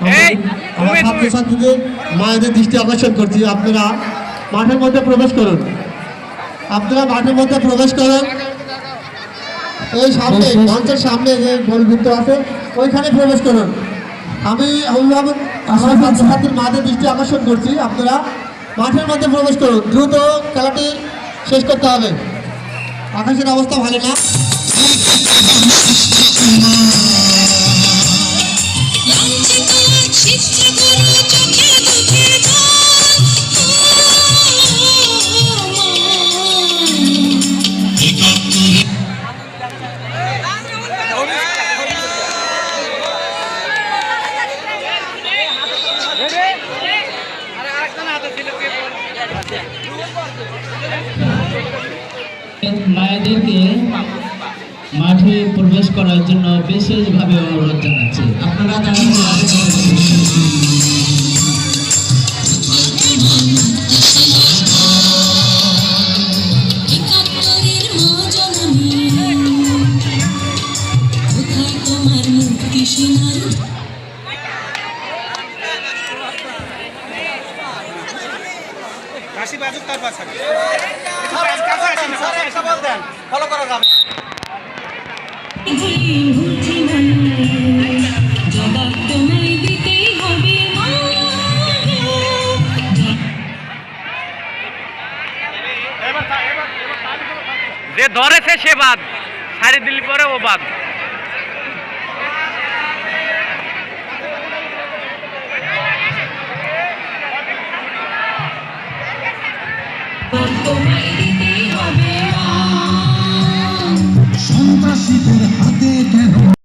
এই, আমার ছাত্রছাত্রীদের মায়েদের দৃষ্টি আকর্ষণ করছি। আপনারা মাঠের মধ্যে প্রবেশ করুন। আপনারা মাঠের মধ্যে প্রবেশ করুন। এই সামনে মঞ্চের সামনে যে গোলবৃত্ত আছে ওইখানে প্রবেশ করুন। আমি অভিভাবক আমার ছাত্রছাত্রীর মাদের দৃষ্টি আকর্ষণ করছি। আপনারা মাঠের মধ্যে প্রবেশ করুন। দ্রুত খেলাটি শেষ করতে হবে। আকাশের অবস্থা ভালো না। মায়েদেরকে মাঠে প্রবেশ করার জন্য বিশেষভাবে অনুরোধ জানাচ্ছি। আপনারা জননী কোথায় তোমার যে ধরেছে সে বাদ সারি দিলি পরে ও বাদ। かして果てての